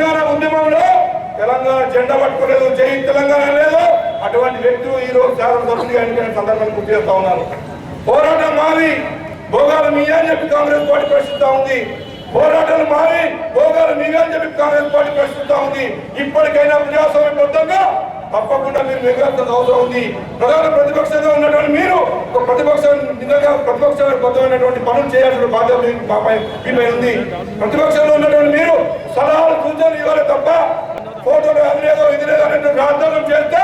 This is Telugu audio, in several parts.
తెలంగాణ ఉద్యమంలో తెలంగాణ జెండా పట్టుకోలేదు జై తెలంగాణ లేదు. అటువంటి వ్యక్తులు ఈ రోజు శాసనసభ్యులుగా ఎన్నికైన సందర్భాన్ని గుర్తు చేస్తా ఉన్నారు పోరాటం మారి భోగాలు మీ అని చెప్పి కాంగ్రెస్ పార్టీ ప్రశ్నిస్తా ఉంది. పోరాటాలు మారి భోగాలు మీ అని చెప్పి కాంగ్రెస్ పార్టీ ప్రశ్నిస్తా ఉంది. ఇప్పటికైనా ప్రజాస్వామ్యబద్ధంగా తప్పకుండా మీరు మెగాల్సిన అవసరం ఉంది. ప్రధాన ప్రతిపక్షంగా ఉన్నటువంటి మీరు ఒక ప్రతిపక్ష నిజంగా ప్రతిపక్షబద్ధమైనటువంటి పనులు చేయాల్సిన బాధ్యత మాపై మీపై ఉంది. ప్రతిపక్షంలో ఉన్నటువంటి మీరు సలహాలు సూచనలు ఇవ్వాలి తప్ప ఫోటోలు అది లేదో ఇది లేదో అనేటువంటి రాజ్యాంగం చేస్తే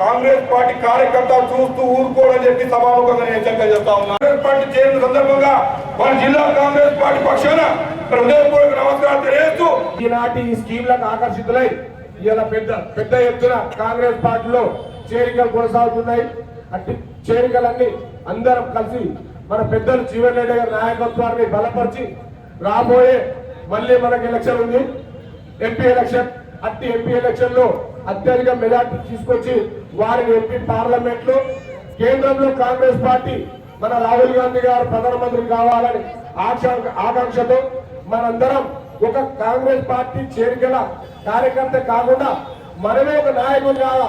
కాంగ్రెస్ పార్టీ కార్యకర్త చూస్తూ ఊరుకోవడం చెప్పి సభాముఖంగా నేను హెచ్చరిక చేస్తా ఉన్నాను కాంగ్రెస్ పార్టీ చేరిన సందర్భంగా మన జిల్లా కాంగ్రెస్ పార్టీ పక్షాన హృదయపూర్వక నమస్కారం తెలియజేస్తూ ఈనాటి ఈ స్కీమ్లకు ఆకర్షితులై ఇలా పెద్ద పెద్ద ఎత్తున కాంగ్రెస్ పార్టీలో చేరికలు కొనసాగుతున్నాయి. అట్టి చేరికలన్నీ అందరం కలిసి మన పెద్దలు జీవన్ రెడ్డి గారి నాయకత్వాన్ని బలపరిచి రాబోయే మళ్ళీ మనకి ఎలక్షన్ ఉంది. ఎంపీ ఎలక్షన్ అట్టి ఎంపీ ఎలక్షన్లో అత్యధిక మెజార్టీ తీసుకొచ్చి వారిని ఎంపీ పార్లమెంట్లో కేంద్రంలో కాంగ్రెస్ పార్టీ మన రాహుల్ గాంధీ గారు ప్రధానమంత్రి కావాలని ఆకాంక్షతో మనందరం ఒక కాంగ్రెస్ పార్టీ చేరికల కార్యకర్త కాకుండా మనమే ఒక నాయకుడు కాదా?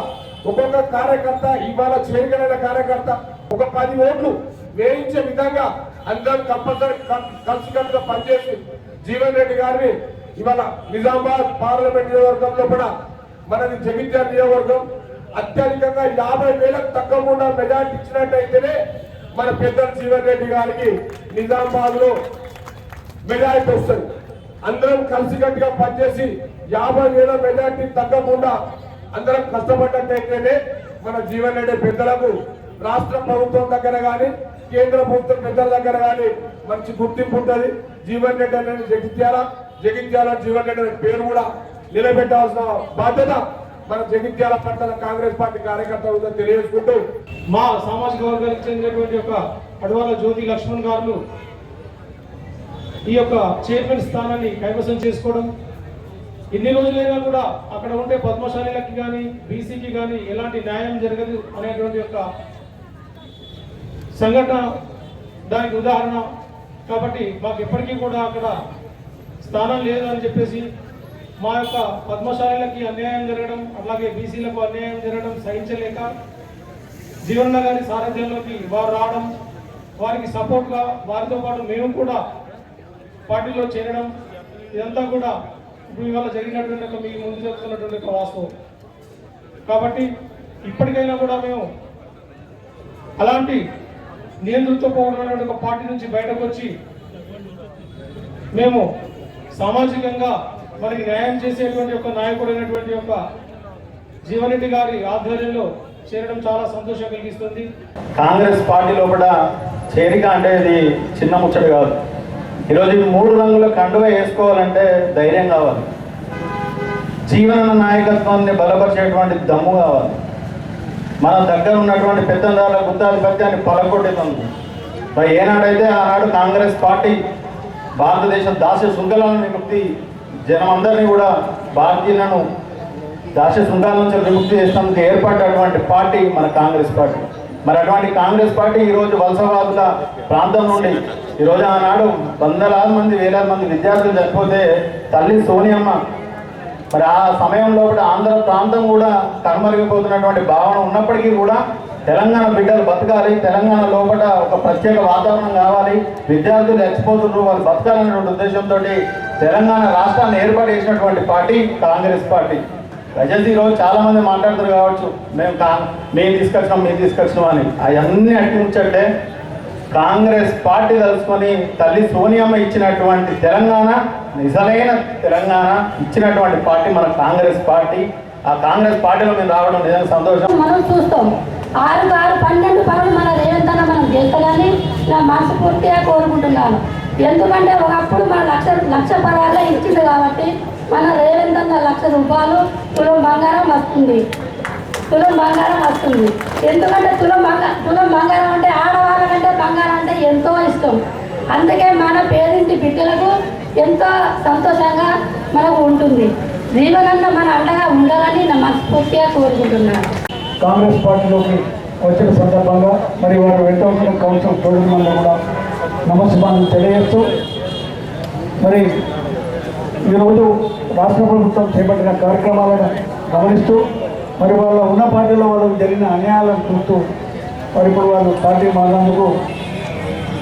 ఒక్కొక్క కార్యకర్త ఇవాళ చేరికలైన కార్యకర్త ఒక పది ఓట్లు వేయించే విధంగా అందరం కంపల్సరీ కలిసికట్టుగా పనిచేసి జీవన్ రెడ్డి గారిని ఇవాళ నిజామాబాద్ పార్లమెంట్ నియోజకవర్గంలో కూడా మనది జగిత్యాల నియోజకవర్గం అత్యధికంగా యాభై వేలకు తగ్గకుండా మెజార్టీ ఇచ్చినట్టయితేనే మన పెద్దలు జీవన్ రెడ్డి గారికి నిజామాబాద్లో మెజారిటీ వస్తుంది. అందరం కలిసికట్టుగా పనిచేసి యాభై వేల మెజార్టీ తగ్గకుండా అందరం కష్టపడ్డట్టయితేనే మన జీవన్ రెడ్డి పెద్దలకు రాష్ట్ర ప్రభుత్వం దగ్గర కానీ కేంద్ర ప్రభుత్వం పెద్దల దగ్గర కానీ మంచి గుర్తింపు ఉంటుంది. జీవన్ రెడ్డి అనేది జగిత్యాల జగిత్యాల జీవన్ రెడ్డి అనే పేరు కూడా నిలబెట్టాల్సిన బాధ్యత మన జగిత్యాల పట్టణ కాంగ్రెస్ పార్టీ కార్యకర్త తెలియజేసుకుంటూ మా సామాజిక వర్గానికి చెందినటువంటి యొక్క అడవాల జ్యోతి లక్ష్మణ్ గారు ఈ యొక్క చైర్మన్ స్థానాన్ని కైవసం చేసుకోవడం ఎన్ని రోజులైనా కూడా అక్కడ ఉండే పద్మశాలీలకి కానీ బీసీకి కానీ ఎలాంటి న్యాయం జరగదు అనేటువంటి యొక్క సంఘటన దానికి ఉదాహరణ. కాబట్టి మాకు ఎప్పటికీ కూడా అక్కడ స్థానం లేదు అని చెప్పేసి మా యొక్క పద్మశాలీలకి అన్యాయం జరగడం అలాగే బీసీలకు అన్యాయం జరగడం సహించలేక జీవన్న గారి సారథ్యంలోకి వారు రావడం వారికి సపోర్ట్గా వారితో పాటు మేము కూడా పార్టీలో చేరడం ఇదంతా కూడా ఇవాళ జరిగినటువంటి ఒక మీ ముందు చెప్తున్నటువంటి ఒక వాస్తవం. కాబట్టి ఇప్పటికైనా కూడా మేము అలాంటి నియంతృత్వపోవడం ఒక పార్టీ నుంచి బయటకు వచ్చి మేము సామాజికంగా మనకి న్యాయం చేసేటువంటి ఒక నాయకుడైనటువంటి యొక్క జీవనరెడ్డి గారి ఆధ్వర్యంలో చేరడం చాలా సంతోషం కలిగిస్తుంది. కాంగ్రెస్ పార్టీ లోపల చేరిక అంటే ఇది చిన్న ముచ్చట కాదు. ఈరోజు ఈ మూడు రంగుల కండువ వేసుకోవాలంటే ధైర్యం కావాలి. జీవన నాయకత్వాన్ని బలపరిచేటువంటి దమ్ము కావాలి. మన దగ్గర ఉన్నటువంటి పెద్దదారుల గుత్తాధిపత్యాన్ని పలకొట్టుతుంది మరి ఏనాడైతే ఆనాడు కాంగ్రెస్ పార్టీ భారతదేశం దాస్య శృంఖలాలను విముక్తి జనమందరినీ కూడా భారతీయులను దాస్య శృంఖాల నుంచి విముక్తి చేసినందుకు ఏర్పడ్డటువంటి పార్టీ మన కాంగ్రెస్ పార్టీ. మరి అటువంటి కాంగ్రెస్ పార్టీ ఈరోజు వలసవాదుల ప్రాంతం నుండి ఈరోజు ఆనాడు వందలాది మంది వేలాది మంది విద్యార్థులు చనిపోతే తల్లి సోనియమ్మ మరి ఆ సమయంలో కూడా ఆంధ్ర ప్రాంతం కూడా కనుమరిగిపోతున్నటువంటి భావన ఉన్నప్పటికీ కూడా తెలంగాణ బిడ్డలు బతకాలి తెలంగాణ లోపల ఒక ప్రత్యేక వాతావరణం కావాలి విద్యార్థులు చచ్చిపోతున్నారు వాళ్ళు బతకాలనేటువంటి ఉద్దేశంతో తెలంగాణ రాష్ట్రాన్ని ఏర్పాటు చేసినటువంటి పార్టీ కాంగ్రెస్ పార్టీ. ప్రజలు ఈరోజు చాలామంది మాట్లాడుతారు కావచ్చు మేము కా మేము తీసుకొచ్చినాం మేము తీసుకొచ్చినాం అని. అవన్నీ అట్టించట్టే కాంగ్రెస్ పార్టీ తలుసుకొని తల్లి సోనియమ్మ ఇచ్చినటువంటి తెలంగాణ నిజమైన తెలంగాణ ఇచ్చినటువంటి పార్టీ మన కాంగ్రెస్ పార్టీ. ఆ కాంగ్రెస్ పార్టీలో మేము రావడం నిజంగా సంతోషం. మనం చూస్తాం. ఆరు ఆరు పన్నెండు పనులు మన రేవంత్ అన్న మనం చేస్తానని నా మనస్ఫూర్తిగా కోరుకుంటున్నాను. ఎందుకంటే ఒకప్పుడు మన లక్ష లక్ష పరాలే ఇచ్చింది కాబట్టి మన రేవంత్ అన్న లక్ష రూపాయలు తులం బంగారం వస్తుంది. తులం బంగారం వస్తుంది. ఎందుకంటే తులం బంగారం తులం బంగారం అంటే ఆడవాళ్ళకంటే బంగారం అంటే ఎంతో ఇష్టం. అందుకే మన పేరింటి బిడ్డలకు ఎంతో సంతోషంగా మనకు ఉంటుంది. జీవనంద మన అండగా ఉండాలని నా మనస్ఫూర్తిగా కోరుకుంటున్నాను. కాంగ్రెస్ పార్టీలోకి వచ్చిన సందర్భంగా మరి వారు వెంట కౌన్సిల్ సోదరులందరూ కూడా నమస్కారం తెలియజేస్తూ మరి ఈరోజు రాష్ట్ర ప్రభుత్వం చేపట్టిన కార్యక్రమాలను గమనిస్తూ మరి వాళ్ళ ఉన్న పార్టీలో వాళ్ళకు జరిగిన అన్యాయాలను చూస్తూ మరి ఇప్పుడు వాళ్ళు పార్టీ మారినందుకు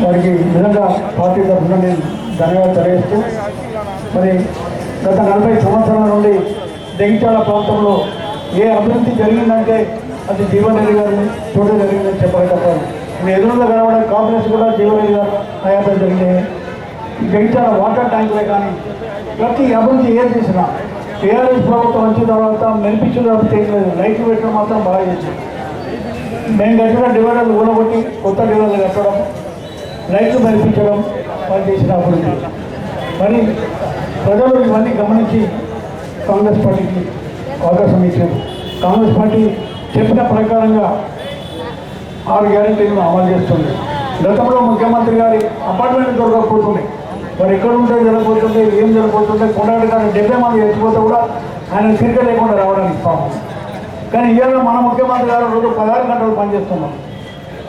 వారికి నిజంగా పార్టీ తరఫున నేను ధన్యవాదాలు తెలియజేస్తూ మరి గత నలభై సంవత్సరాల నుండి జగిత్యాల ప్రాంతంలో ఏ అభివృద్ధి జరిగిందంటే అది జీవనరెడ్డి గారిని చోటు జరిగిందని చెప్పాలి తప్ప ఇప్పుడు ఎదురుగా కలవడం కాంగ్రెస్ కూడా జీవనరెడ్డి గారు హయాతో జరిగింది. జగిత్యాల వాటర్ ట్యాంకులే కానీ ప్రతి అభివృద్ధి ఏం చేసినా టీఆర్ఎస్ ప్రభుత్వం వచ్చిన తర్వాత మెరిపించిన చేయలేదు లైట్లు పెట్టడం మాత్రం బాగా చేసింది మేము కట్టిన డివైడర్లు ఊడగొట్టి కొత్త డివైడర్లు కట్టడం లైట్లు మెరిపించడం వారు చేసిన అభివృద్ధి. మరి ప్రజలు ఇవన్నీ గమనించి కాంగ్రెస్ పార్టీకి అవకాశం ఇచ్చారు. కాంగ్రెస్ పార్టీ చెప్పిన ప్రకారంగా ఆరు గ్యారెంటీలను అమలు చేస్తుంది. గతంలో ముఖ్యమంత్రి గారి అపార్ట్మెంట్ దొరకకపోతుండే. వారు ఎక్కడ ఉంటే జరగబోతుంటే ఏం జరగబోతుంటే కొండగడ్డ గారిని డెబ్బై మంది ఎత్తిపోతే కూడా ఆయన తిరిగి లేకుండా రావడానికి పాపం. కానీ ఇవాళ మన ముఖ్యమంత్రి గారు రోజు పదహారు గంటలు పనిచేస్తున్నాం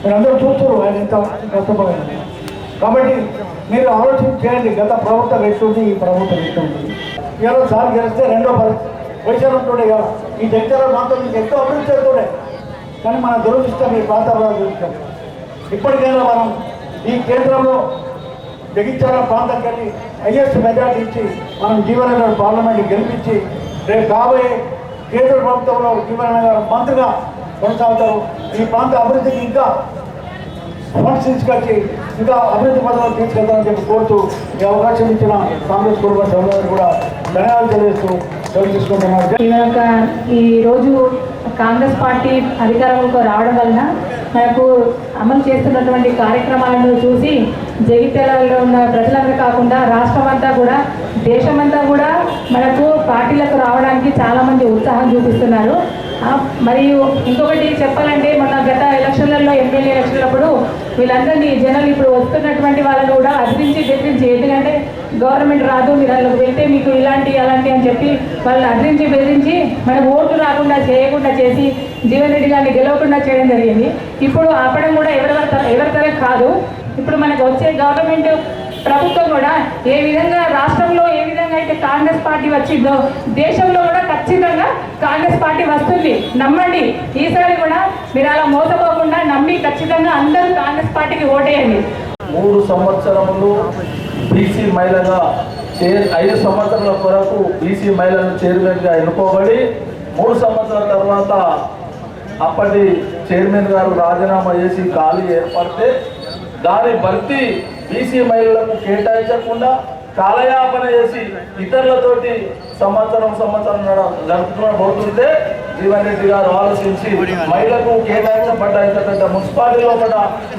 మీరు అందరూ చూస్తారు ఆయన ఎంత కష్టపడారు కాబట్టి మీరు ఆలోచన చేయండి. గత ప్రభుత్వం ఎట్లుంది ఈ ప్రభుత్వం ఎట్లుంది ఇవాళ సార్ గెలిస్తే రెండో పొజిషన్ ఉంటుండే కదా. ఈ జగన్ ప్రాంతం మీకు ఎంతో అభివృద్ధి అవుతుండే కానీ మన దురదృష్టం ఈ ప్రాంతాల్లో దురదృష్టం ఇప్పటికైనా మనం ఈ కేంద్రంలో జగించాల ప్రాంతానికి వెళ్ళి హైయెస్ట్ మెజార్టీ ఇచ్చి మనం జీవన పార్లమెంట్ గెలిపించి రేపు కాబోయే కేంద్ర ప్రభుత్వంలో జీవన మంత్రిగా కొనసాగుతారు ఈ ప్రాంత అభివృద్ధికి ఇంకా ఫండ్స్ తీసుకొచ్చి ఇంకా అభివృద్ధి పథకాలు తీసుకెళ్తామని చెప్పి కోరుతూ ఈ అవకాశం ఇచ్చిన కాంగ్రెస్ కుటుంబ సభ్యులకు కూడా ధన్యవాదాలు తెలియజేస్తూ సెలవు తీసుకుంటున్నారు ఈ రోజు కాంగ్రెస్ పార్టీ అధికారంలో రావడం వలన మనకు అమలు చేస్తున్నటువంటి కార్యక్రమాలను చూసి జగిత్యాలలో ఉన్న ప్రజలందరూ కాకుండా రాష్ట్రం అంతా కూడా దేశమంతా కూడా మనకు పార్టీలకు రావడానికి చాలామంది ఉత్సాహం చూపిస్తున్నారు. మరియు ఇంకొకటి చెప్పాలంటే మన గత ఎలక్షన్లలో ఎమ్మెల్యే ఎలక్షన్లప్పుడు వీళ్ళందరినీ జనాలు ఇప్పుడు వస్తున్నటువంటి వాళ్ళని కూడా అదిరించి బెదిరించి ఎందుకంటే గవర్నమెంట్ రాదు మీరు అందులోకి వెళ్తే మీకు ఇలాంటి అలాంటి అని చెప్పి వాళ్ళని అదిరించి బెదిరించి మనకు ఓట్లు రాకుండా చేయకుండా చేసి జీవన్ రెడ్డి గారిని గెలవకుండా చేయడం జరిగింది. ఇప్పుడు ఆపడం కూడా ఎవరి ఎవరి కాదు. ఇప్పుడు మనకు వచ్చే గవర్నమెంట్ ప్రభుత్వం కూడా ఏ విధంగా రాష్ట్రంలో ఏ విధంగా అయితే కాంగ్రెస్ పార్టీ వచ్చిందో దేశంలో కూడా ఖచ్చితంగా కాంగ్రెస్ పార్టీ వస్తుంది. నమ్మండి. ఈసారి కూడా మీరు అలా మోసపోకుండా నమ్మి ఖచ్చితంగా అందరూ కాంగ్రెస్ పార్టీకి ఓటేయండి. మూడు సంవత్సరములు బీసీ మహిళగా చే ఐదు సంవత్సరాల కొరకు బీసీ మహిళను చైర్మన్గా ఎన్నుకోబడి మూడు సంవత్సరాల తర్వాత అప్పటి చైర్మన్ గారు రాజీనామా చేసి ఖాళీ ఏర్పడితే దాని భర్తీ బీసీ మహిళలకు కేటాయించకుండా కాలయాపన చేసి ఇతరులతోటి సంవత్సరం సంవత్సరం జరుపుకున్న పోతుంటే జీవన్ రెడ్డి గారు ఆలోచించి మహిళకు కేటాయించబడ్డ ఇంత పెద్ద మున్సిపాలిటీలో లోపల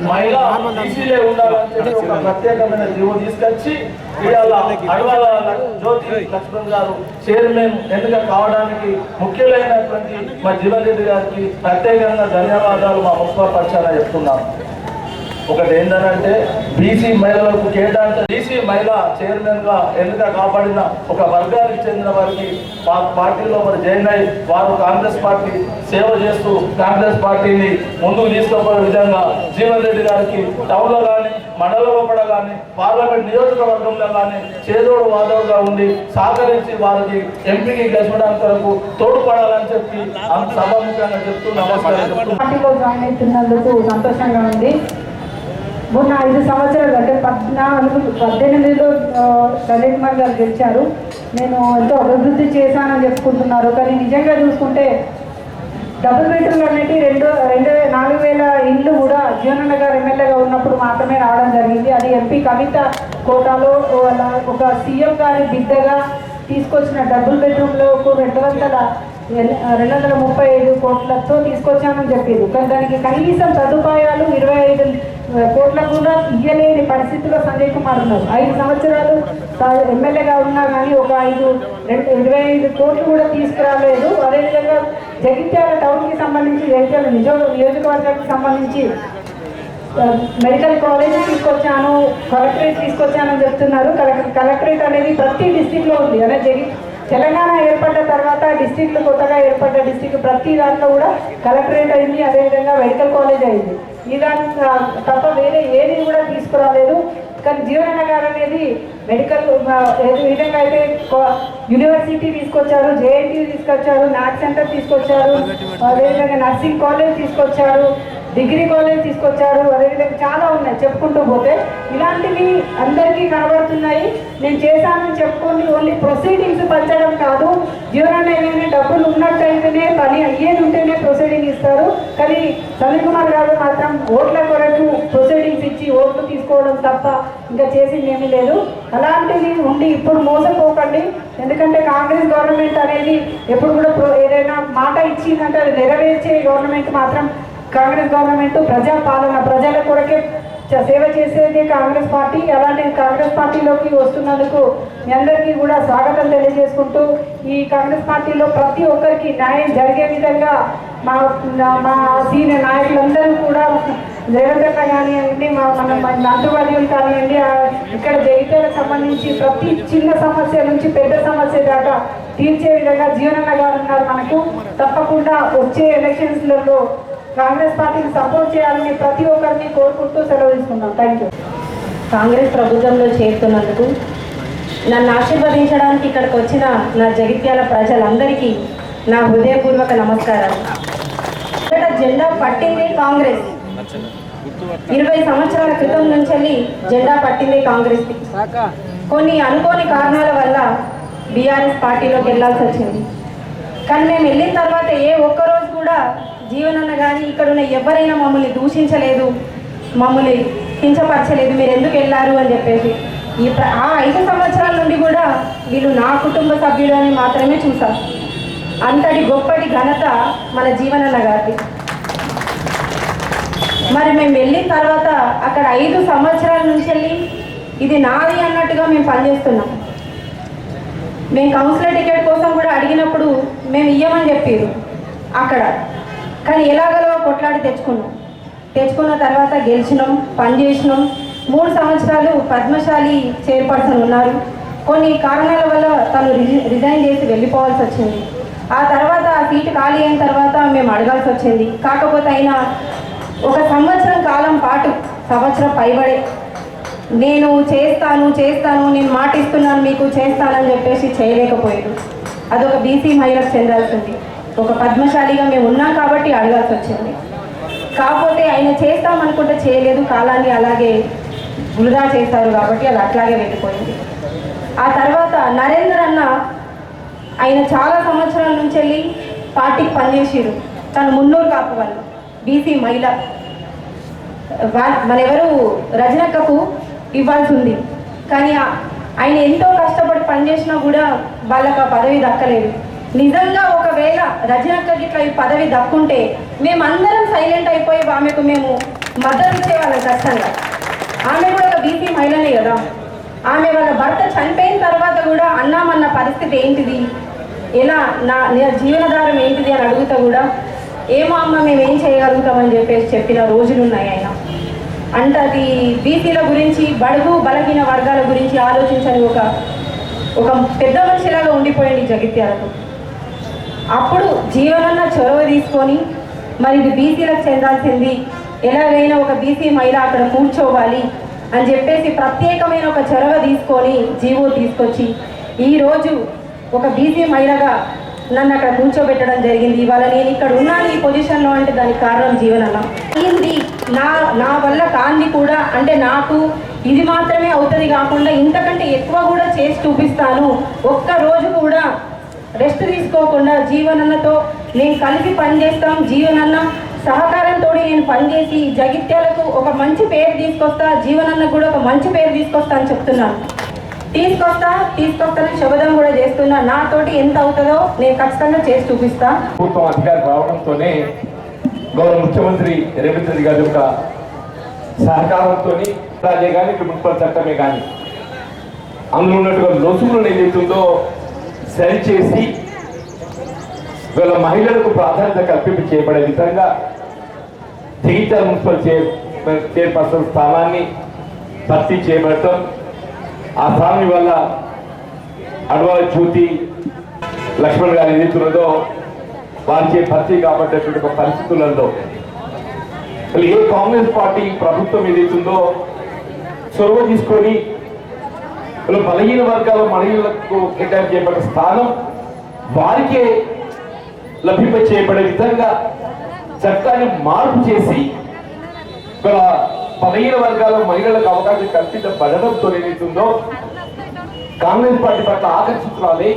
మహిళ బీసీలే ఉండాలని చెప్పి ఒక ప్రత్యేకమైన జీవో తీసుకొచ్చి ఇవాళ అడవాల జ్యోతి లక్ష్మణ్ గారు చైర్మన్ ఎన్నిక కావడానికి ముఖ్యులైనటువంటి మా జీవన్ రెడ్డి గారికి ప్రత్యేకంగా ధన్యవాదాలు మా మున్సిపల్ పక్షాన చెప్తున్నాను. ఒకటి ఏంటంటే బీసీ మహిళలకు కేటాయించిన బీసీ మహిళ చైర్మన్గా ఎన్నిక కాపాడిన ఒక వర్గానికి చెందిన వారికి మా పార్టీలో మరి జాయిన్ అయి వారు కాంగ్రెస్ పార్టీ సేవ చేస్తూ కాంగ్రెస్ పార్టీని ముందుకు తీసుకుపోయే విధంగా జీవన్ రెడ్డి గారికి టౌన్లో కానీ మండలంలో కూడా కానీ పార్లమెంట్ నియోజకవర్గంలో కానీ చేదోడు వాదోడుగా ఉండి సహకరించి వారికి ఎంపీకి గెలవడానికి కొరకు తోడ్పడాలని చెప్పి అంత సభాముఖంగా చెప్తూ నమస్కారం పార్టీలో జాయిన్ అవుతున్నందుకు సంతోషంగా ఉంది. మొన్న ఐదు సంవత్సరాలు అంటే పద్నాలుగు పద్దెనిమిదిలో లలిత్ కుమార్ గారు గెలిచారు. నేను ఎంతో అభివృద్ధి చేశానని చెప్పుకుంటున్నారు. కానీ నిజంగా చూసుకుంటే డబుల్ బెడ్రూమ్లు అనేవి రెండు రెండు నాలుగు వేల ఇండ్లు కూడా జీవనన్న గారు ఎమ్మెల్యేగా ఉన్నప్పుడు మాత్రమే రావడం జరిగింది. అది ఎంపీ కవిత కోటాలో వాళ్ళ ఒక సీఎం గారి బిడ్డగా తీసుకొచ్చిన డబుల్ బెడ్రూమ్లో ఒక రెండు వందల రెండు వందల ముప్పై ఐదు కోట్లతో తీసుకొచ్చామని చెప్పారు. కానీ దానికి కనీసం సదుపాయాలు ఇరవై ఐదు కోట్లకు కూడా ఇయ్యలేని పరిస్థితిలో సంజయ్ కుమార్ ఉన్నారు. ఐదు సంవత్సరాలు ఎమ్మెల్యేగా ఉన్నా కానీ ఒక ఐదు రెండు ఇరవై ఐదు కోట్లు కూడా తీసుకురాలేదు. అదేవిధంగా జగిత్యాల టౌన్కి సంబంధించి జగిత్యాల నిజ నియోజకవర్గానికి సంబంధించి మెడికల్ కాలేజ్ తీసుకొచ్చాను కలెక్టరేట్ తీసుకొచ్చానని చెప్తున్నారు. కలెక్ట్ కలెక్టరేట్ అనేది ప్రతి డిస్టిక్లో ఉంది. అదే జగి తెలంగాణ ఏర్పడ్డ తర్వాత డిస్టిక్లు కొత్తగా ఏర్పడ్డ డిస్టిక్ ప్రతి దాంట్లో కూడా కలెక్టరేట్ అయింది. అదేవిధంగా మెడికల్ కాలేజ్ అయింది. ఇలాంటి తప్ప వేరే ఏది కూడా తీసుకురాలేదు. కానీ జీవన అనేది మెడికల్ ఏది విధంగా అయితే యూనివర్సిటీ తీసుకొచ్చారు జేఎన్టీ తీసుకొచ్చారు నాట్ సెంటర్ తీసుకొచ్చారు అదేవిధంగా నర్సింగ్ కాలేజ్ తీసుకొచ్చారు. డిగ్రీ కాలేజ్ తీసుకొచ్చారు అదేవిధంగా చాలా ఉన్నాయి. చెప్పుకుంటూ పోతే ఇలాంటివి అందరికీ కనబడుతున్నాయి. నేను చేశానని చెప్పుకొని ఓన్లీ ప్రొసీడింగ్స్ పంచడం కాదు. జీవనాన్ని ఏమైనా డబ్బులు ఉన్నట్టయితేనే పని అయ్యేది ఉంటేనే ప్రొసీడింగ్ ఇస్తారు. కానీ సమీర్ కుమార్ గారు మాత్రం ఓట్ల కొరకు ప్రొసీడింగ్స్ ఇచ్చి ఓట్లు తీసుకోవడం తప్ప ఇంకా చేసింది ఏమీ లేదు. అలాంటివి ఉండి ఇప్పుడు మోసపోకండి. ఎందుకంటే కాంగ్రెస్ గవర్నమెంట్ అనేది ఎప్పుడు కూడా ప్రో- ఏదైనా మాట ఇచ్చిందంటే అది నెరవేర్చే గవర్నమెంట్ మాత్రం కాంగ్రెస్ గవర్నమెంట్ ప్రజా పాలన ప్రజల కొరకే సేవ చేసేది కాంగ్రెస్ పార్టీ. అలాంటి కాంగ్రెస్ పార్టీలోకి వస్తున్నందుకు మీ అందరికీ కూడా స్వాగతం తెలియజేసుకుంటూ ఈ కాంగ్రెస్ పార్టీలో ప్రతి ఒక్కరికి న్యాయం జరిగే విధంగా మా మా సీనియర్ నాయకులందరూ కూడా రేవంత్ కానివ్వండి మా మన మంత్రివర్యులు కానివ్వండి ఇక్కడ జగిత్యాలకు సంబంధించి ప్రతి చిన్న సమస్య నుంచి పెద్ద సమస్య దాకా తీర్చే విధంగా జీవనన్న గారు ఉన్నారు మనకు. తప్పకుండా వచ్చే ఎలక్షన్స్లలో కాంగ్రెస్ పార్టీని సపోర్ట్ చేయాలని ప్రతి ఒక్కరిని కోరుకుంటూ సెలవు తీసుకున్నాం థ్యాంక్ యూ కాంగ్రెస్ ప్రభుత్వంలో చేరుతున్నందుకు నన్ను ఆశీర్వదించడానికి ఇక్కడికి వచ్చిన నా జగిత్యాల ప్రజలందరికీ నా హృదయపూర్వక నమస్కారాలు. ఇక్కడ జెండా పట్టింది కాంగ్రెస్. ఇరవై సంవత్సరాల క్రితం నుంచి జెండా పట్టింది కాంగ్రెస్. కొన్ని అనుకోని కారణాల వల్ల బీఆర్ఎస్ పార్టీలోకి వెళ్ళాల్సి వచ్చింది. కానీ మేము వెళ్ళిన తర్వాత ఏ ఒక్కరోజు కూడా జీవనన్న కానీ ఇక్కడ ఉన్న ఎవరైనా మమ్మల్ని దూషించలేదు మమ్మల్ని కించపరచలేదు మీరు ఎందుకు వెళ్ళారు అని చెప్పేసి. ఈ ఆ ఐదు సంవత్సరాల నుండి కూడా వీళ్ళు నా కుటుంబ సభ్యుడు అని మాత్రమే చూశారు. అంతటి గొప్పటి ఘనత మన జీవనన్న గారిది. మరి మేము వెళ్ళిన తర్వాత అక్కడ ఐదు సంవత్సరాల నుంచి వెళ్ళి ఇది నాది అన్నట్టుగా మేము పనిచేస్తున్నాం. మేము కౌన్సిలర్ టికెట్ కోసం కూడా అడిగినప్పుడు మేము ఇయ్యమని చెప్పారు అక్కడ కానీ ఎలాగలో కొట్లాడి తెచ్చుకున్నాం. తెచ్చుకున్న తర్వాత గెలిచినాం పని చేసినాం. మూడు సంవత్సరాలు పద్మశాలి చైర్పర్సన్ ఉన్నారు. కొన్ని కారణాల వల్ల తను రిజైన్ చేసి వెళ్ళిపోవాల్సి వచ్చింది. ఆ తర్వాత ఆ సీటు ఖాళీ అయిన తర్వాత మేము అడగాల్సి వచ్చింది. కాకపోతే అయినా ఒక సంవత్సరం కాలం పాటు సంవత్సరం పైబడే నేను చేస్తాను చేస్తాను నేను మాటిస్తున్నాను మీకు చేస్తానని చెప్పేసి చేయలేకపోయాడు. అదొక బీసీ మహిళకు చెందాల్సింది ఒక పద్మశాలిగా మేము ఉన్నాం కాబట్టి అడగాల్సి వచ్చింది. కాకపోతే ఆయన చేస్తామనుకుంటే చేయలేదు. కాలాన్ని అలాగే వృధా చేశారు కాబట్టి అది అట్లాగే వెళ్ళిపోయింది. ఆ తర్వాత నరేంద్ర అన్న ఆయన చాలా సంవత్సరాల నుంచి వెళ్ళి పార్టీకి పనిచేసిరు తను మున్నూరు కాపు వాళ్ళు. బీసీ మహిళ. మన మనెవరు రజనక్కకు ఇవ్వాల్సి ఉంది కానీ ఆయన ఎంతో కష్టపడి పనిచేసినా కూడా వాళ్ళకు ఆ పదవి దక్కలేదు. నిజంగా ఒకవేళ రజనక్కకి ఇట్లా ఈ పదవి దక్కుంటే మేమందరం సైలెంట్ అయిపోయి ఆమెకు మేము మద్దతు ఇచ్చేవాళ్ళం కష్టంగా ఆమె కూడా ఒక బీసీ మహిళనే కదా. ఆమె వాళ్ళ భర్త చనిపోయిన తర్వాత కూడా అన్నామన్న పరిస్థితి ఏంటిది? ఎలా నా జీవనధారం ఏంటిది అని అడుగుతా కూడా ఏమో అమ్మ మేము ఏం చేయగలుగుతామని చెప్పేసి చెప్పిన రోజులు ఉన్నాయి ఆయన. అంటే అది బీసీల గురించి బడుగు బలహీన వర్గాల గురించి ఆలోచించని ఒక ఒక పెద్ద మనిషిలాగా ఉండిపోయింది జగిత్యాలకు. అప్పుడు జీవనన్న చొరవ తీసుకొని మరి ఇది బీసీలకు చెందాల్సింది. ఎలాగైనా ఒక బీసీ మహిళ అక్కడ కూర్చోవాలి అని చెప్పేసి ప్రత్యేకమైన ఒక చొరవ తీసుకొని జీవో తీసుకొచ్చి ఈరోజు ఒక బీసీ మహిళగా నన్ను అక్కడ కూర్చోబెట్టడం జరిగింది. ఇవాళ నేను ఇక్కడ ఉన్నాను ఈ పొజిషన్లో అంటే దానికి కారణం జీవనన్న. అయింది. నా నా వల్ల కాంది కూడా అంటే నాకు ఇది మాత్రమే అవుతుంది కాకుండా ఇంతకంటే ఎక్కువ కూడా చేసి చూపిస్తాను. ఒక్క రోజు కూడా రెస్ట్ తీసుకోకుండా జీవనన్నతో నేను కలిసి పనిచేస్తాం. జీవనన్న సహకారంతో నేను పనిచేసి జగిత్యాలకు ఒక మంచి పేరు తీసుకొస్తా జీవనన్న కూడా ఒక మంచి పేరు తీసుకొస్తా అని చెప్తున్నాను. తీసుకొస్తా తీసుకొస్తానని శబదం కూడా చేస్తున్నా. నాతోటి ఎంత అవుతుందో నేను ఖచ్చితంగా చేసి చూపిస్తా. ప్రభుత్వం అధికారం రావడంతోనే గౌరవ ముఖ్యమంత్రి రేవంత్ రెడ్డి గారి యొక్క సహకారంతో రాజే కానీ మున్సిపల్ చట్టమే కానీ అందులో ఉన్నటువంటి లొసుగులను ఏదైతుందో సరిచేసి వీళ్ళ మహిళలకు ప్రాధాన్యత కల్పింపు చేయబడే విధంగా జగిత్యాల మున్సిపల్ చైర్ చైర్పర్సన్ స్థానాన్ని భర్తీ చేయబడటం ఆ స్థానం వల్ల అడవాల జ్యోతి లక్ష్మణ్ గారి ఏదైతున్నదో వారిచే భర్తీ కాబట్టేటువంటి ఒక పరిస్థితులలో అసలు ఏ కాంగ్రెస్ పార్టీ ప్రభుత్వం ఏదైతుందో చొరవ తీసుకొని ఇలా బలహీన వర్గాల మహిళలకు కేటాయింపు చేయబడిన స్థానం వారికే లభింప చేయబడే విధంగా చట్టాన్ని మార్పు చేసి ఇక్కడ బలహీన వర్గాల మహిళలకు అవకాశం కల్పించబడడంతో ఏదైతుందో కాంగ్రెస్ పార్టీ పట్ల ఆకర్షితురాలి.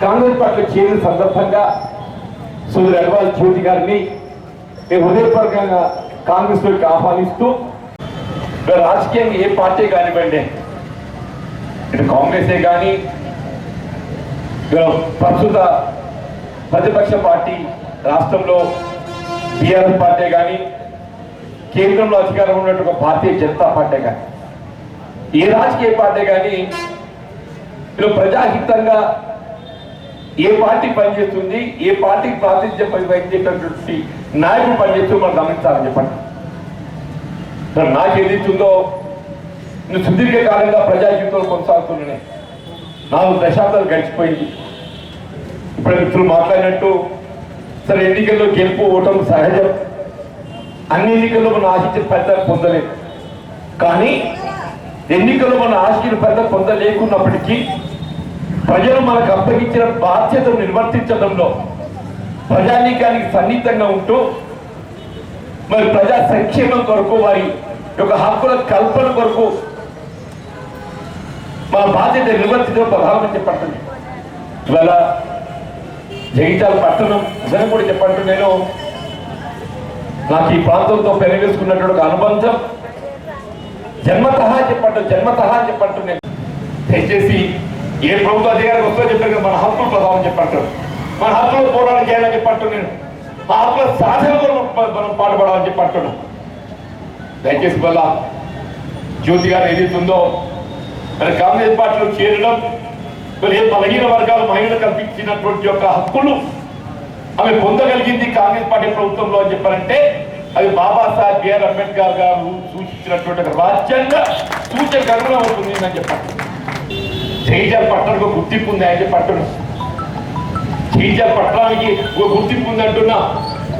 కాంగ్రెస్ పార్టీ చేరిన సందర్భంగా సోదరు అగర్వాల్ జ్యోతి గారిని నేను హృదయపూర్వకంగా కాంగ్రెస్లోకి ఆహ్వానిస్తూ రాజకీయంగా ఏ పార్టీ కానివ్వండి ఇటు కాంగ్రెసే కానీ ప్రస్తుత ప్రతిపక్ష పార్టీ రాష్ట్రంలో బీఆర్ఎస్ పార్టీ కానీ కేంద్రంలో అధికారం ఉన్నట్టు ఒక భారతీయ జనతా పార్టీ కానీ ఏ రాజకీయ పార్టీ కానీ ఇలా ప్రజాహితంగా ఏ పార్టీ పనిచేస్తుంది ఏ పార్టీకి ప్రాతినిధ్యం వహించేటటువంటి నాయకుడు పనిచేస్తూ మనం గమనించాలని చెప్పండి. నాకు ఏది ఇచ్చిందో నువ్వు కాలంగా ప్రజా జీవితంలో కొనసాగుతున్నాయి నాలుగు దశాబ్దాలు గడిచిపోయింది. ఇప్పుడు మిత్రులు మాట్లాడినట్టు సరే ఎన్నికల్లో గెలుపు ఓటం సహజం. అన్ని ఎన్నికల్లో మనం ఆశించిన ఫలితాలు పొందలేదు కానీ ఎన్నికల్లో మన ఆశించిన ఫలితం పొందలేకున్నప్పటికీ ప్రజలు మనకు అప్పగించిన బాధ్యతను నిర్వర్తించడంలో ప్రజానీకానికి సన్నిహితంగా ఉంటూ మరి ప్రజా సంక్షేమం కొరకు వారి యొక్క హక్కుల కల్పన కొరకు మన బాధ్యత నిర్వర్తించడం ప్రధానంగా చెప్పండి ఇవాళ జగిత్యాల పట్టణం నిజంగా కూడా చెప్పండి నేను నాకు ఈ ప్రాంతంతో పెరగేసుకున్నటువంటి ఒక అనుబంధం. జన్మతహా చెప్పండి జన్మతహా చెప్పండి నేను దయచేసి ఏ ప్రభుత్వ అధికారికి వస్తో చెప్పారు మన హక్కులు ప్రధానం చెప్పంటారు. మన హక్కులు పోరాటం చేయాలని చెప్పంటు నేను మా హక్కుల సాధన మనం పాటుపడాలని చెప్పంటున్నాను దయచేసి వల్ల జ్యోతి గారు ఏదైతుందో మరి కాంగ్రెస్ పార్టీలో చేరడం మరి ఏ బలహీన వర్గాలు మహిళలు కల్పించినటువంటి యొక్క హక్కులు ఆమె పొందగలిగింది కాంగ్రెస్ పార్టీ ప్రభుత్వంలో అని చెప్పారంటే అది బాబాసాహెబ్ బిఆర్ అంబేద్కర్ గారు సూచించినటువంటి రాజ్యంగా రాజ్యాంగ ఉంటుంది అని చెప్పండి జైజాల్ పట్టణకు గుర్తింపు ఉంది అని చెప్పంటున్నా జైజాల్ పట్టణానికి ఒక గుర్తింపు ఉంది అంటున్నా.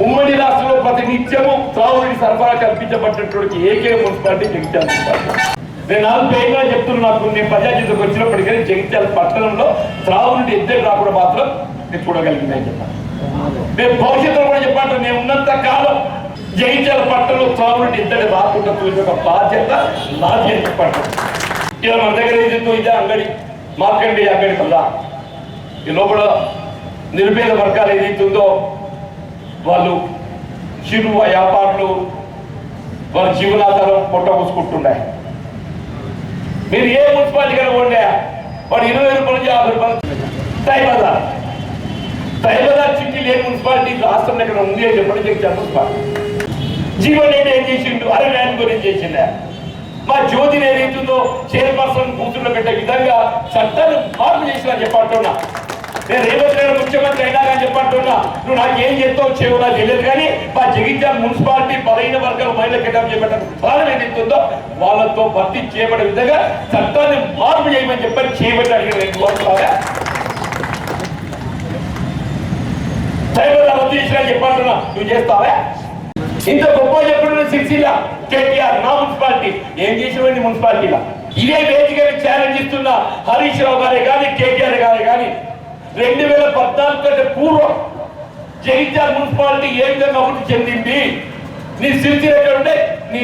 ఉమ్మడి రాష్ట్రంలో ప్రతి నిత్యము త్రాగునీటి సరఫరా కల్పించబడినటువంటి ఏకే మున్సిపాలిటీ జగిత్యాల నేను నాలుగు పేరుగా చెప్తున్నాను నేను ప్రజాజీవితంకి వచ్చినప్పటికీ జగిత్యాల పట్టణంలో త్రాగునీటి ఇద్దరు రాకుండా మాత్రం నేను చూడగలిగిందని చెప్పాను. నేను భవిష్యత్తులో కూడా చెప్పండి నేను ఉన్నంత కాలం జగిత్యాల పట్టణంలో త్రాగునీటి ఇద్దరు రాకుండా చూసే ఒక బాధ్యత నాది అని చెప్పండి ఇలా మన దగ్గర ఏదైతే ఇదే అంగడి. మార్కండి అంగడి కదా. ఈ లోపల నిర్భేద వర్గాలు ఏదైతుందో వాళ్ళు చిరు వ్యాపారులు వాళ్ళ జీవనాధారం పొట్ట పూసుకుంటున్నాయి మీరు ఏ మున్సిపాలిటీ కానీ ఉండే వాడు ఇరవై రూపాయల నుంచి యాభై రూపాయలు దైవదార్ దైవదార్ చిట్టి లేని మున్సిపాలిటీ రాష్ట్రంలో దగ్గర ఉంది అని చెప్పండి చెప్తాను మున్సిపాలిటీ. జీవన్ రెడ్డి ఏం చేసిండు? అరే వ్యాన్ గురించి చేసిండే. మా జ్యోతిని ఏదైతుందో చైర్పర్సన్ కూతుర్లో పెట్టే విధంగా చట్టాలు మార్పు చేసిన చెప్పంటున్నా నేను రేవంత్ రెడ్డి ముఖ్యమంత్రి అయినా కానీ చెప్పంటున్నా నువ్వు నాకు ఏం చేస్తావు చేయవు నాకు తెలియదు కానీ మా జగిత్యాల మున్సిపాలిటీ బలహీన వర్గాల మహిళల కేటాం చేపట్టిన స్థానం ఏదైతుందో వాళ్ళతో భర్తీ చేయబడే విధంగా చట్టాన్ని మార్పు చేయమని చెప్పని చేయబట్టి అడిగిన రెండు కోరుతున్నారా సైబర్ రద్దు చేసినా చెప్పంటున్నా నువ్వు చేస్తావా? ఇంత గొప్ప చెప్పిన సిరిసిల్ల కేటీఆర్ నా మున్సిపాలిటీ. ఏం చేసినవండి మున్సిపాలిటీలో? ఇదే వేదికగా ఛాలెంజ్ ఇస్తున్న హరీష్ రావు గారే కానీ కేటీఆర్ గారే కానీ రెండు వేల పద్నాలుగు కంటే పూర్వం జగిత్యాల మున్సిపాలిటీ ఏ విధంగా అభివృద్ధి చెందింది? నీ సిరిసిల్ల ఎక్కడ ఉండే? నీ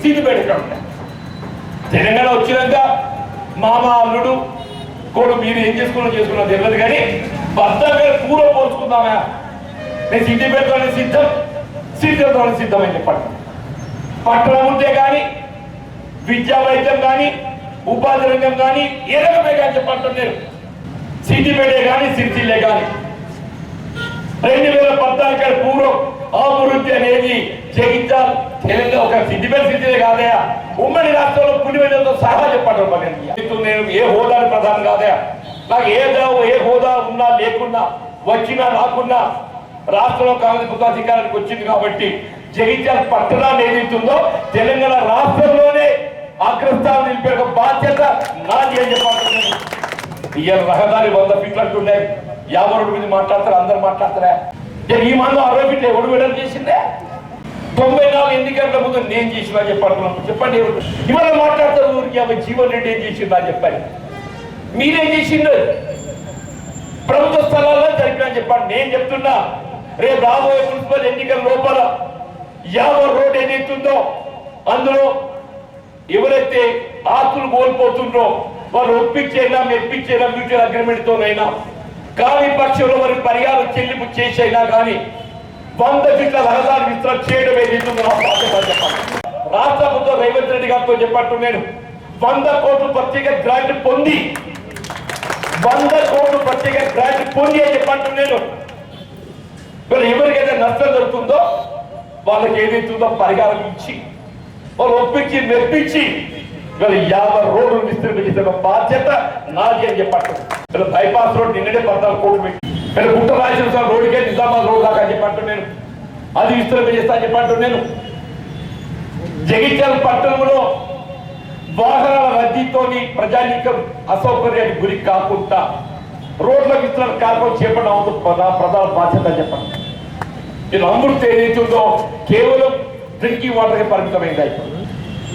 సీతుపేట ఎక్కడ ఉండే? తెలంగాణ వచ్చినాక మామ అల్లుడు కోడు మీరు ఏం చేసుకున్నా చేసుకున్నా తెలియదు కానీ భర్తగా పూర్వం పోల్చుకుందామా? నేను సిద్ధిపేటతోనే సిద్ధం సిద్ధంతోనే సిద్ధమని చెప్పండి పట్టణం ఉంటే కానీ విద్యా వైద్యం కానీ ఉపాధి రంగం కానీ ఏ రకమే కానీ చెప్పంటున్నారు నేను కానీ సిరిసిల్లే కానీ రెండు వేల పద్నాలుగు పూర్వం అభివృద్ధి అనేది జగిత్యాల తెలంగాణ ఒక సిద్దిపేట సిద్ధిలే కాదయా ఉమ్మడి రాష్ట్రంలో పులివెందులతో సహా చెప్పడం నేను ఏ హోదాని ప్రధానం కాదయా నాకు ఏ ఏ హోదా ఉన్నా లేకున్నా వచ్చినా రాకున్నా రాష్ట్రంలో కాంగ్రెస్ ప్రభుత్వ అధికారానికి వచ్చింది కాబట్టి జగిత్యాల పట్టణాన్ని ఏదైతుందో తెలంగాణ రాష్ట్రంలోనే అగ్రస్థానం నిలిపే ఒక బాధ్యత నాది అని చెప్పాలి ఇవాళ రహదారి వంద ఫీట్లు అంటుండే యాభై రెండు మంది మాట్లాడతారు? అందరు మాట్లాడతారా? ఈ మందు అరవై ఫీట్లు ఎవడు విడల్ చేసిందే? తొంభై నాలుగు ఎన్నికల ముందు నేను చేసినా చెప్పండి చెప్పండి ఎవరు? ఇవాళ మాట్లాడతారు ఊరికి అవి జీవన్ రెడ్డి ఏం చేసిందా అని చెప్పండి. మీరేం చేసిండు ప్రభుత్వ స్థలాల్లో జరిపినా చెప్పండి. నేను చెప్తున్నా రేపు రాబోయే మున్సిపల్ ఎన్నికల లోపల యాభై రోడ్ ఏదైతుందో అందులో ఎవరైతే ఆకులు కోల్పోతుండ్రో వారు ఒప్పించేలా మెప్పించేలా మ్యూచువల్ అగ్రిమెంట్తోనైనా కాని పక్షంలో వారి పరిహారం చెల్లింపు చేసైనా కానీ వంద ఫీట్ల రహదారి విస్తరణ చేయడమే ఏదైతే రాష్ట్ర ప్రభుత్వం రేవంత్ రెడ్డి గారితో చెప్పట్టు నేను వంద కోట్లు ప్రత్యేక గ్రాంట్ పొంది వంద కోట్లు ప్రత్యేక గ్రాంట్ పొంది అని చెప్పట్టు నేను. మరి ఎవరికైతే నష్టం జరుగుతుందో వాళ్ళకి ఏదైతుందో పరిహారం ఇచ్చి వాళ్ళు ఒప్పించి మెప్పించి ఇవాళ యాభై రోడ్లు విస్తరింపజేసే ఒక బాధ్యత నాది అని చెప్పట్టు వీళ్ళు బైపాస్ రోడ్ నిన్ననే పద్నాలుగు కోట్లు పెట్టి. వీళ్ళు గుట్ట రాజేశ్వర రోడ్డుకే నిజామాబాద్ రోడ్ దాకా అని చెప్పట్టు నేను. అది విస్తరింపజేస్తా చేస్తా చెప్పట్టు నేను. జగిత్యాల పట్టణంలో వాహనాల రద్దీతోని ప్రజానీకం అసౌకర్యానికి గురి కాకుండా రోడ్ల విస్తరణ కార్యక్రమం చేపట్టడం నా ప్రధాన బాధ్యత అని చెప్పండి నేను అమృత్ ఉందో కేవలం డ్రింకింగ్ వాటర్కి పరిమితమైంది అయిపోయింది.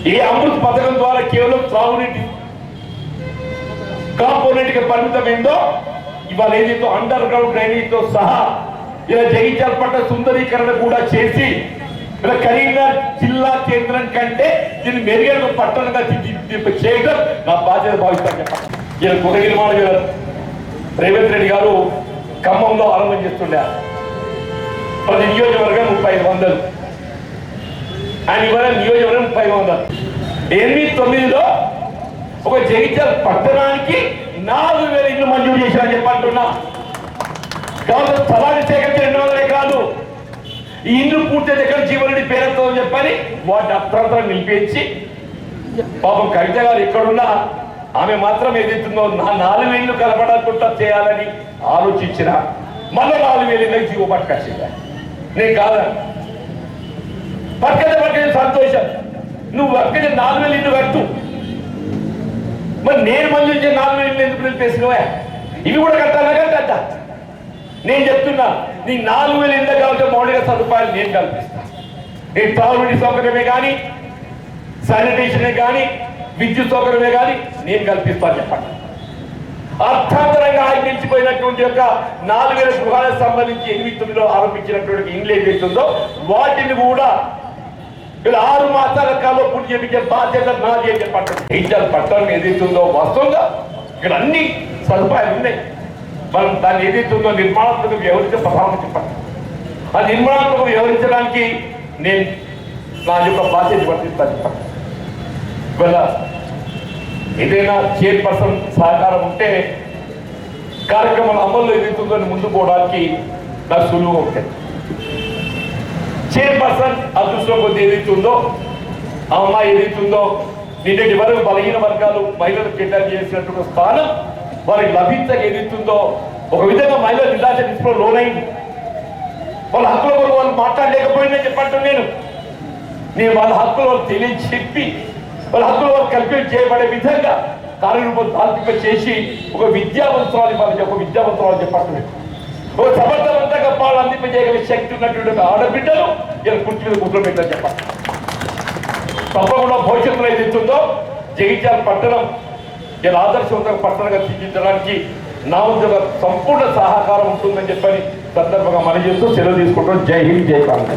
ఈ అమృత్ పథకం ద్వారా కేవలం త్రాగునీటి కాంపోనెంట్కి పరిమితమైందో ఇవాళ ఏదైతే అండర్ గ్రౌండ్ డ్రైనేజ్తో సహా ఇలా జగిత్యాల పట్ల సుందరీకరణ కూడా చేసి ఇలా కరీంనగర్ జిల్లా కేంద్రం కంటే దీన్ని మెరుగైన పట్టణంగా చేయడం నా బాధ్యత భావిస్తాను చెప్పండి. ఇలా గృహ గారు రేవంత్ రెడ్డి గారు ఖమ్మంలో ఆరంభం చేస్తుండే. ప్రతి నియోజకవర్గం ముప్పై ఐదు వందలు. ఆయన ఇవాళ నియోజకవర్గం ముప్పై ఐదు వందలు. ఎనిమిది తొమ్మిదిలో ఒక జగిత్యాల పట్టణానికి నాలుగు వేల ఇల్లు మంజూరు చేశారని చెప్పంటున్నా కాబట్టి స్థలాన్ని సేకరించి రెండు వందలే కాదు. ఈ ఇల్లు పూర్తి దగ్గర జీవనుడి పేరుతో చెప్పని వాటిని అప్రాంతరం నిలిపించి పాపం కవిత గారు ఎక్కడున్నా ఆమె మాత్రం ఏదైతుందో నా నాలుగు వేలు కలపడకుండా చేయాలని ఆలోచించిన మళ్ళీ నాలుగు వేలు ఇళ్ళకి జీవో పట్టుకొచ్చిందా. నేను కాదని పక్కన పక్కన సంతోషం. నువ్వు అక్కడ నాలుగు వేలు ఇల్లు కట్టు. మరి నేను మంజూరు చేసిన నాలుగు వేలు ఇల్లు ఎందుకు నిలిపేసినవా? ఇవి కూడా కట్టాలా కట్టద్దా? నేను చెప్తున్నా నీ నాలుగు వేలు ఇల్లు కావాలంటే మౌలిక సదుపాయాలు నేను కల్పిస్తా. నేను తాగునీటి సౌకర్యమే కానీ శానిటేషనే కానీ విద్యుత్ సౌకర్యమే కానీ నేను కల్పిస్తాను చెప్పండి. అర్థాంతరంగా ఆయన నిలిచిపోయినటువంటి యొక్క నాలుగు వేల గృహాలకు సంబంధించి ఎనిమిది తొమ్మిదిలో ఆరంభించినటువంటి ఇండ్లు ఏదైతుందో వాటిని కూడా ఇలా ఆరు మాసాల కాలంలో పూర్తి చేపించే బాధ్యత నాది అని చెప్పండి. టీచర్ పట్టణం ఏదైతుందో వస్తుందో? ఇక్కడ అన్ని సదుపాయాలు ఉన్నాయి. మనం దాన్ని ఏదైతుందో నిర్మాణాత్మక వ్యవహరించే ప్రధానం చెప్పండి. ఆ నిర్మాణాత్మక వ్యవహరించడానికి నేను నా యొక్క బాధ్యత వర్తిస్తాను చెప్పండి. ఇవాళ ఏదైనా చైర్పర్సన్ సహకారం ఉంటే కార్యక్రమాల అమల్లో ఏదైతుందో అని ముందు పోవడానికి నాకు సులువుగా ఉంటుంది. చైర్పర్సన్ అదృష్టం కొద్ది ఏదైతుందో ఆ అమ్మాయి ఏదైతుందో నిన్నటి వరకు బలహీన వర్గాలు మహిళలకు కేటాయింపు చేసినటువంటి స్థానం వారికి లభించక ఏదైతుందో ఒక విధంగా మహిళల నిరాశ నిస్పృహ లోనైంది. వాళ్ళ హక్కుల కొరకు వాళ్ళు మాట్లాడలేకపోయిందని చెప్పంటాను నేను నేను వాళ్ళ హక్కులు వాళ్ళు తెలియని చెప్పి వాళ్ళ హక్కులు వాళ్ళు కల్పన చేయబడే విధంగా కార్యరూపం దాల్పిక చేసి ఒక విద్యావంతురాలు వాళ్ళకి ఒక విద్యావంతురాలు చెప్పట్లేదు ఒక సమర్థవంతంగా పాలు అందింపజేయగల శక్తి ఉన్నటువంటి ఆడబిడ్డలు ఇలా కుర్చీ మీద కూర్చోబెట్టని చెప్పాలి. తప్పకుండా భవిష్యత్తులో ఏదైతుందో జగిత్యాల పట్టణం ఇలా ఆదర్శవంతంగా పట్టణంగా తీర్చిదిద్దడానికి నా ఉద్యోగ సంపూర్ణ సహకారం ఉంటుందని చెప్పని సందర్భంగా మనం చేస్తూ సెలవు తీసుకుంటాం జై హింద్ జై కాంగ్రెస్